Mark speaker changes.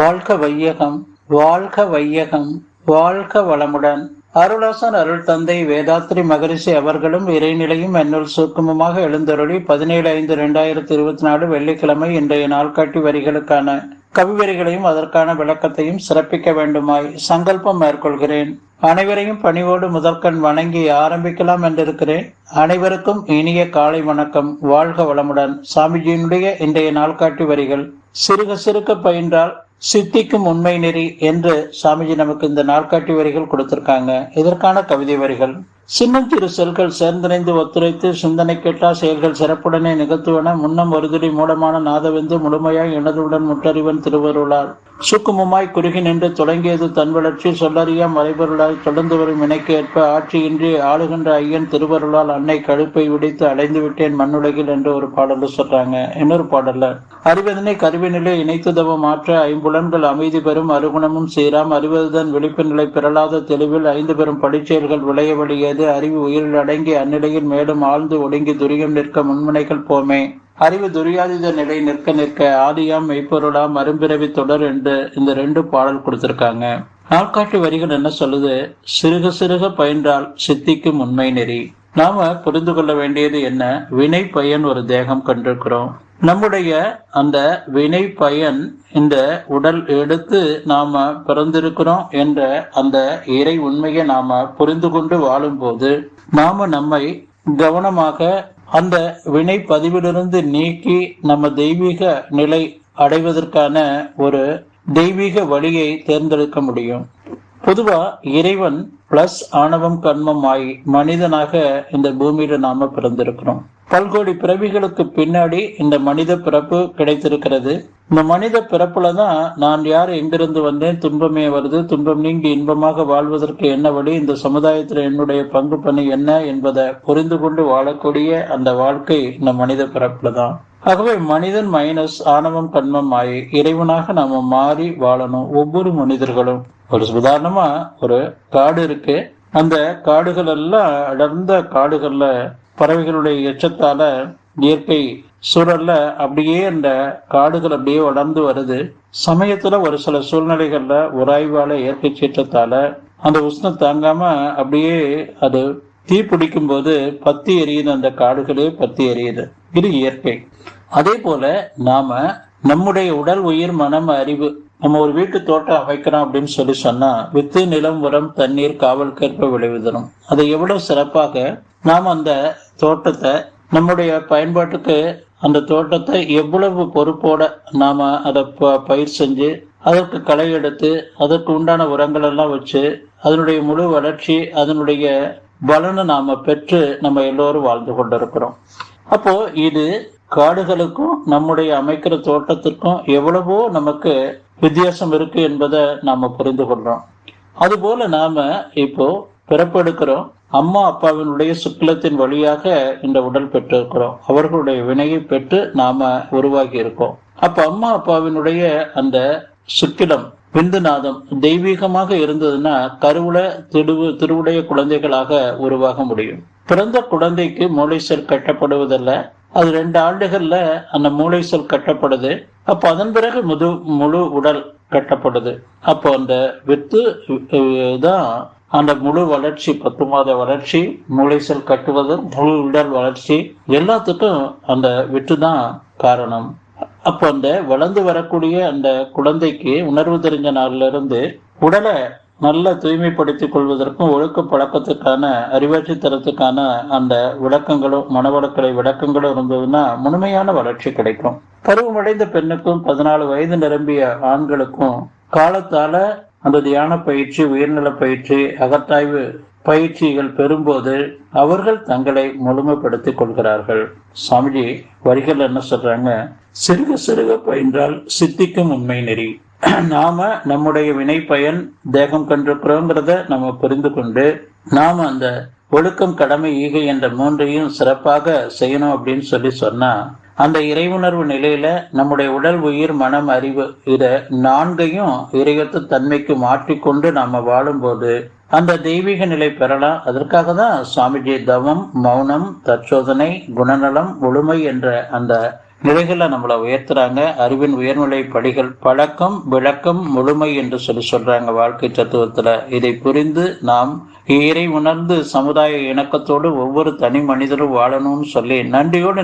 Speaker 1: வாழ்க வையகம் வாழ்க வையகம் வாழ்க வளமுடன். அருளாசன் அருள் தந்தை வேதாத்ரி மகரிஷி அவர்களும் இறைநிலையும் என்னுள் சூக்குமமாக எழுந்தருளி பதினேழு ஐந்து இரண்டாயிரத்தி இருபத்தி நாலு வெள்ளிக்கிழமை இன்றைய நாள்காட்டி வரிகளுக்கான கவிவரிகளையும் அதற்கான விளக்கத்தையும் சிறப்பிக்க வேண்டுமாய் சங்கல்பம் மேற்கொள்கிறேன். அனைவரையும் பணிவோடு முதற்கண் வணங்கி ஆரம்பிக்கலாம் என்றிருக்கிறேன். அனைவருக்கும் இனிய காலை வணக்கம். வாழ்க வளமுடன். சாமிஜியினுடைய இன்றைய நாள்காட்டி வரிகள். சிறுக சிறுக பயின்றால் சித்திக்கும் உண்மை நெறி என்று சாமிஜி நமக்கு இந்த நாள்காட்டி வரிகள் கொடுத்திருக்காங்க. இதற்கான கவிதை வரிகள். சின்னஞ்சிறு செல்கள் சேர்ந்திணைந்து ஒத்துழைத்து சிந்தனை கேட்டா செயல்கள் சிறப்புடனே நிகழ்த்துவன. முன்னம் ஒருதுடி மூலமான நாதவெந்து முழுமையாய் எனதுடன் முற்றறிவன் திருவருளால் சுக்குமுமாய் குறுகி நின்று தொடங்கியது தன் வளர்ச்சி. சொல்லறியா மறைபொருளாய் தொடர்ந்து வரும் இணைக்கு ஏற்ப ஆட்சியின்றி ஆளுகின்ற ஐயன் திருவருளால் அன்னை கழுப்பை விடித்து அடைந்து விட்டேன் மண்ணுலகில் என்று ஒரு பாடல சொல்றாங்க. இன்னொரு பாடல்ல அறிவதனை கருவினிலே இணைத்துதவம் மாற்ற ஐம்புலன்கள் அமைதி பெறும் அருகுணமும் சீராம். அறிவதுதான் விழிப்பு நிலை பெறலாத தெளிவில் ஐந்து பெறும் படிச்செயல்கள் விளைய வழியது அறிவு உயிரில் அடங்கி அந்நிலையில் மேலும் ஆழ்ந்து ஒடுங்கி துரியம் நிற்க முன்முனைகள் போமே. அறிவு துரியாதித நிலை நிற்க நிற்க ஆதியாம் மெய்ப்பொருளாம் அரும்பிறவி தொடர் என்று இந்த ரெண்டு பாடல் கொடுத்திருக்காங்க. நாட்காட்டி வரிகள் என்ன சொல்லுது? சிறுக சிறுக பயின்றால் சித்திக்கும் உண்மை நெறி. நாம புரிந்து கொள்ள வேண்டியது என்ன? வினை பயன் ஒரு தேகம் கண்டிருக்கிறோம். நம்முடைய அந்த வினை பயன் இந்த உடல் எடுத்து நாம பிறந்திருக்கிறோம் என்ற அந்த இறை உண்மையை நாம புரிந்து கொண்டு வாழும்போது நாம நம்மை கவனமாக அந்த வினை பதிவிலிருந்து நீக்கி நம்ம தெய்வீக நிலை அடைவதற்கான ஒரு தெய்வீக வழியை தேர்ந்தெடுக்க முடியும். பொதுவா இறைவன் பிளஸ் ஆணவம் கண்மம் ஆகி மனிதனாக இந்த பூமியில நாம பிறந்திருக்கிறோம். பல்கோடி பிறவிகளுக்கு பின்னாடி இந்த மனித பிறப்பு கிடைத்திருக்கிறது. இந்த மனித பிறப்புல தான் நான் யார் எங்கிருந்து வந்தேன் துன்பமே வருது துன்பம் நீங்கி இன்பமாக வாழ்வதற்கு என்ன வழி இந்த சமுதாயத்தில் என்னுடைய பங்கு பணி என்ன என்பதை புரிந்து கொண்டு வாழக்கூடிய அந்த வாழ்க்கை இந்த மனித பிறப்புல தான் ஆகவே மனிதன் மைனஸ் ஆணவம் கண்மம் ஆகி இறைவனாக நாம மாறி வாழணும் ஒவ்வொரு மனிதர்களும். ஒரு உதாரணமா ஒரு காடு இருக்கு. அந்த காடுகள் எல்லாம் அடர்ந்த காடுகள்ல பறவைகளுடைய எச்சத்தால இயற்கை சூழல்ல அப்படியே அந்த காடுகள் அப்படியே வளர்ந்து வருது. சமயத்துல ஒரு சில சூழ்நிலைகள்ல உராய்வால இயற்கை சீற்றத்தால அந்த உஷ்ணம் தாங்காம அப்படியே அது தீ பிடிக்கும் போது பத்தி எரியுது அந்த காடுகளே பத்தி எரியுது. இது இயற்கை. அதே போல நாம நம்முடைய உடல் உயிர் மனம் அறிவு நம்ம ஒரு வீட்டு தோட்டம் அமைக்கிறோம் அப்படின்னு சொல்லி சொன்னா வித்து நிலம் உரம் தண்ணீர் காவல்கேற்ப விளைவுதரும் அதை எவ்வளவு சிறப்பாக நாம் அந்த தோட்டத்தை நம்முடைய பயன்பாட்டுக்கு அந்த தோட்டத்தை எவ்வளவு பொறுப்போட நாம அதை பயிர் செஞ்சு அதற்கு களை எடுத்து அதற்கு உண்டான உரங்கள் எல்லாம் வச்சு அதனுடைய முழு வளர்ச்சி அதனுடைய பலனை நாம பெற்று நம்ம எல்லோரும் வாழ்ந்து கொண்டிருக்கிறோம். அப்போ இது காடுகளுக்கும் நம்முடைய அமைக்கிற தோட்டத்திற்கும் எவ்வளவோ நமக்கு வித்தியாசம் இருக்கு என்பதை நாம புரிந்து கொள்றோம். அதுபோல நாம இப்போ பிறப்பெடுக்கிறோம் அம்மா அப்பாவினுடைய சுக்கிலத்தின் வழியாக இந்த உடல் பெற்றிருக்கிறோம். அவர்களுடைய வினையை பெற்று நாம உருவாகி இருக்கோம். அப்ப அம்மா அப்பாவினுடைய அந்த சுக்கிலம் விந்துநாதம் தெய்வீகமாக இருந்ததுன்னா கருவுல திருவு திருவுடைய குழந்தைகளாக உருவாக முடியும். பிறந்த குழந்தைக்கு மூளை செல் கட்டப்படுவதல்ல. அது ரெண்டு ஆண்டுகள்ல அந்த மூளை சொல் கட்டப்படுது. அப்போ அதன் பிறகு முது முழு உடல் கட்டப்படுது. அப்போ அந்த வித்து தான் அந்த முழு வளர்ச்சி பத்து மாத வளர்ச்சி மூளை செல் கட்டுவது முழு உடல் வளர்ச்சி எல்லாத்துக்கும் அந்த வித்து தான் காரணம். அப்போ அந்த வளர்ந்து வரக்கூடிய அந்த குழந்தைக்கு உணர்வு தெரிஞ்ச நாள்ல இருந்து உடலை நல்ல தூய்மைப்படுத்திக் கொள்வதற்கும் ஒழுக்க பழக்கத்துக்கான அறிவாட்சி தரத்துக்கான அந்த விளக்கங்களும் மனவளக்கலை விளக்கங்களும் இருந்ததுன்னா முழுமையான வளர்ச்சி கிடைக்கும். பருவமடைந்த பெண்ணுக்கும் பதினாலு வயது நிரம்பிய ஆண்களுக்கும் காலத்தால அந்த தியான பயிற்சி உயர்நல பயிற்சி அகத்தாய்வு பயிற்சிகள் பெறும்போது அவர்கள் தங்களை முழுமைப்படுத்திக் கொள்கிறார்கள். சாமிஜி வரிகள் என்ன சொல்றாங்க? சிறுக சிறுக பயின்றால் சித்திக்கும் உண்மை நெறி. நாம நம்முடைய வினை பயன் தேகம் கண்டிருக்கிறோங்கிறத நம்ம புரிந்து கொண்டு நாம அந்த ஒழுக்கம் கடமை ஈகை என்ற மூன்றையும் சிறப்பாக செய்யணும் அப்படின்னு சொல்லி சொன்னா அந்த இறைவுணர்வு நிலையில நம்முடைய உடல் உயிர் மனம் அறிவு இத நான்கையும் இறையத்து தன்மைக்கு மாற்றிக்கொண்டு நாம வாழும்போது அந்த தெய்வீக நிலை பெறலாம். அதற்காக தான் சுவாமிஜி தவம் மௌனம் தற்சோதனை குணநலம் ஒழுமை என்ற அந்த நிலைகளை நம்மளை உயர்த்துறாங்க. அறிவின் உயர்நிலை படிகள் பழக்கம் விளக்கம் முழுமை என்று சொல்லி சொல்றாங்க வாழ்க்கை தத்துவத்துல. இதை புரிந்து நாம் இறை உணர்ந்து சமுதாய இணக்கத்தோடு ஒவ்வொரு தனி மனிதரும் வாழணும்னு சொல்லி நன்றியோடு